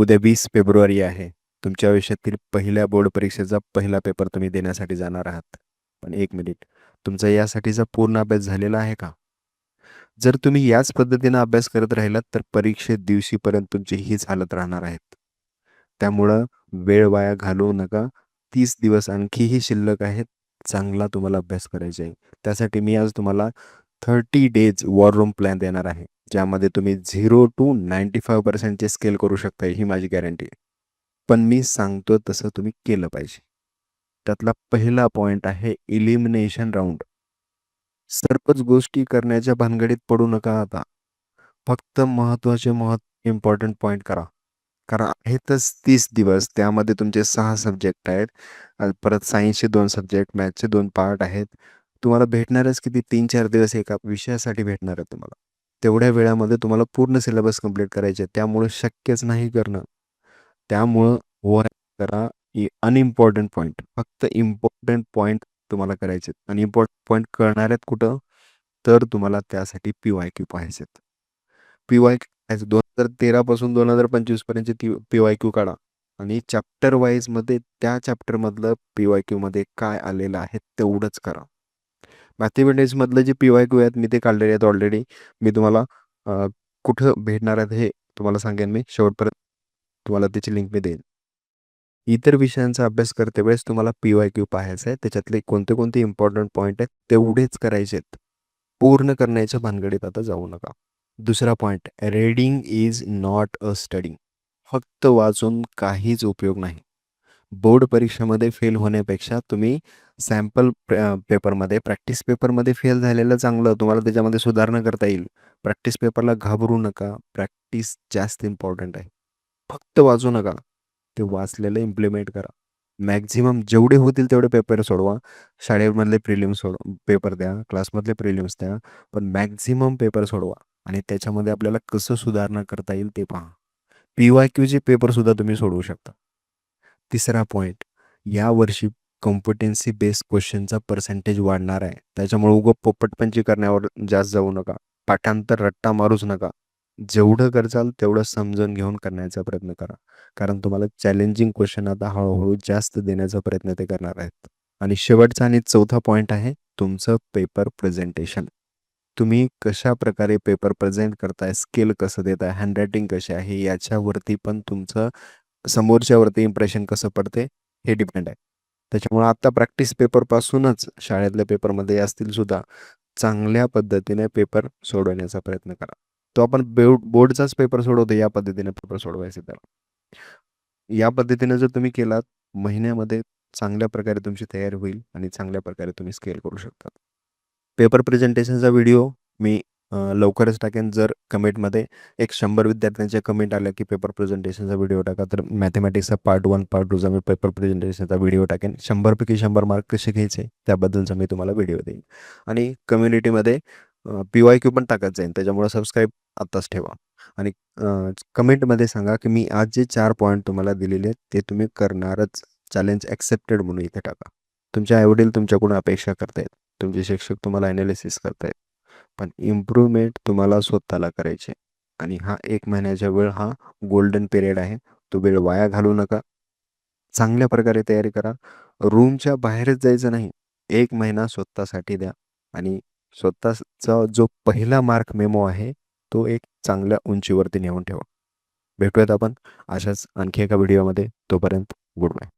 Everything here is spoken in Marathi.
उद्या वीस फेब्रुवारी आहे. तुमच्या आयुष्यातील पहिल्या बोर्ड परीक्षेचा पहिला पेपर तुम्ही देण्यासाठी जाणार आहात. पण एक मिनिट तुमचा यासाठीचा पूर्ण अभ्यास झालेला आहे का? जर तुम्ही याच पद्धतीनं अभ्यास करत राहिलात तर परीक्षे दिवशीपर्यंत तुमची हीच हालत राहणार आहेत. त्यामुळं वेळ वाया घालवू नका. तीस दिवस आणखीही शिल्लक आहेत. चांगला तुम्हाला अभ्यास करायचा आहे. त्यासाठी मी आज तुम्हाला thirty days war room plan देणार आहे. ज्यामध्ये तुम्ही झिरो टू नाईंटी फाईव्ह पर्सेंटचे स्केल करू शकता ही माझी गॅरंटी आहे. पण मी सांगतो तसं तुम्ही केलं पाहिजे. त्यातला पहिला पॉईंट आहे इलिमिनेशन राऊंड. सर्वच गोष्टी करण्याच्या भानगडीत पडू नका आता. फक्त महत्त्वाचे महत्त्व इम्पॉर्टंट पॉईंट करा. कारण आहेतच तीस दिवस त्यामध्ये तुमचे सहा सब्जेक्ट आहेत. परत सायन्सचे दोन सब्जेक्ट मॅथ्सचे दोन पार्ट आहेत. तुम्हाला भेटणारच किती? तीन चार दिवस एका विषयासाठी भेटणार आहे तुम्हाला. तेवढ्या वेळामध्ये तुम्हाला पूर्ण सिलेबस कंप्लीट करायचे. त्यामुळं शक्यच नाही करणं. त्यामुळं ओव्हर करा अनइम्पॉर्टंट पॉईंट फक्त इम्पॉर्टंट पॉईंट तुम्हाला करायचे आहेत आणि इम्पॉर्टंट पॉईंट कळणार आहेत कुठं? तर तुम्हाला त्यासाठी पी वाय क्यू पाहायचे पी वाय क्यू दोन हजार तेरापासून दोन हजार पंचवीसपर्यंतचे ती पी वाय क्यू काढा. आणि चॅप्टर वाईजमध्ये त्या चॅप्टरमधलं पी वाय क्यूमध्ये काय आलेलं आहे तेवढंच करा. मॅथेमॅटिक्समधलं जे पी वाय क्यू आहेत मी ते काढलेले आहेत ऑलरेडी मी तुम्हाला कुठं भेटणार आहेत हे तुम्हाला सांगेन मी. शेवटपर्यंत तुम्हाला त्याची लिंक मी देईन. इतर विषयांचा अभ्यास करते वेळेस तुम्हाला पी वाय क्यू पाहायचं आहे. त्याच्यातले कोणते कोणते इम्पॉर्टंट पॉईंट आहेत तेवढेच करायचे आहेत. पूर्ण करण्याच्या भानगडीत आता जाऊ नका. दुसरा point reading is not a study फक्त वाचून काहीच उपयोग नाही. बोर्ड परीक्षेमध्ये फेल होण्यापेक्षा तुम्ही सॅम्पल पेपरमध्ये प्रॅक्टिस पेपरमध्ये फेल झालेलं चांगलं तुम्हाला त्याच्यामध्ये सुधारणा करता येईल. प्रॅक्टिस पेपरला घाबरू नका. प्रॅक्टिस जास्त इम्पॉर्टंट आहे. फक्त वाचू नका. ते वाचलेलं इम्प्लिमेंट करा. मॅक्झिमम जेवढे होतील तेवढे पेपर सोडवा. शाळेमधले प्रिलिम्स सोड पेपर द्या क्लासमधले प्रिलिम्स द्या पण मॅक्झिमम पेपर सोडवा. आणि त्याच्यामध्ये आपल्याला कसं सुधारणा करता येईल ते पहा. पी वाय क्यूचे पेपरसुद्धा तुम्ही सोडवू शकता. तिसरा पॉईंट यावर्षी कॉम्पिटन्सी बेस्ड क्वेश्चनचा पर्सेंटेज वाढणार आहे. त्याच्यामुळे उगं पोपटपंची करण्यावर जास्त जाऊ नका. पाठांतर रट्टा मारूच नका. जेवढं करचाल तेवढं समजून घेऊन करण्याचा प्रयत्न करा. कारण तुम्हाला चॅलेंजिंग क्वेश्चन आता हळूहळू जास्त देण्याचा प्रयत्न ते करणार आहेत. आणि शेवटचा आणि चौथा पॉईंट आहे तुमचं पेपर प्रेझेंटेशन तुम्ही कशा प्रकारे पेपर प्रेझेंट करताय स्केल कसं देताय हँडरायटिंग कशी आहे याच्यावरती पण तुमचं समोरच्यावरती इम्प्रेशन कसं पडते हे डिपेंड आहे. त्याच्यामुळे आत्ता प्रॅक्टिस पेपरपासूनच शाळेतल्या पेपरमध्ये असतील सुद्धा चांगल्या पद्धतीने पेपर सोडवण्याचा प्रयत्न करा. तो आपण बेड बोर्डचाच पेपर सोडवतो या पद्धतीने पेपर सोडवायचे त्याला. या पद्धतीने जर तुम्ही केलात महिन्यामध्ये चांगल्या प्रकारे तुमची तयारी होईल आणि चांगल्या प्रकारे तुम्ही स्केल करू शकता पेपर प्रेझेंटेशनचा व्हिडिओ मी लवकरच टाकेन. जर कमेंटमध्ये एक शंभर विद्यार्थ्यांच्या कमेंट आल्या की पेपर प्रेझेंटेशनचा व्हिडिओ टाका तर मॅथमॅटिक्सचा पार्ट वन पार्ट टूचा मी पेपर प्रेझेंटेशनचा व्हिडिओ टाकेन. शंभरपैकी शंभर मार्क कसे घ्यायचे त्याबद्दलचा मी तुम्हाला व्हिडिओ देईन. आणि कम्युनिटीमध्ये पी वाय क्यू पण टाकत जाईन. त्याच्यामुळे सबस्क्राईब आत्ताच ठेवा. आणि कमेंटमध्ये सांगा की मी आज जे चार पॉईंट तुम्हाला दिलेले आहेत ते तुम्ही करणारच चॅलेंज ॲक्सेप्टेड म्हणून इथे टाका. तुमचे आईवडील तुमच्याकडून अपेक्षा करतायत. तुमचे शिक्षक तुम्हाला ॲनालिसिस करतायत. पण इम्प्रूव्हमेंट तुम्हाला स्वतःला करायचे आणि हा एक महिन्याचा वेळ हा गोल्डन पिरियड आहे. तो वेळ वाया घालू नका. चांगल्या प्रकारे तयारी करा. रूमच्या बाहेरच जायचं नाही. एक महिना स्वतःसाठी द्या. आणि स्वतःचा जो पहिला मार्क मेमो आहे तो एक चांगल्या उंचीवरती नेऊन ठेवा. भेटूयात आपण अशाच आणखी एका व्हिडिओमध्ये तोपर्यंत गुड बाय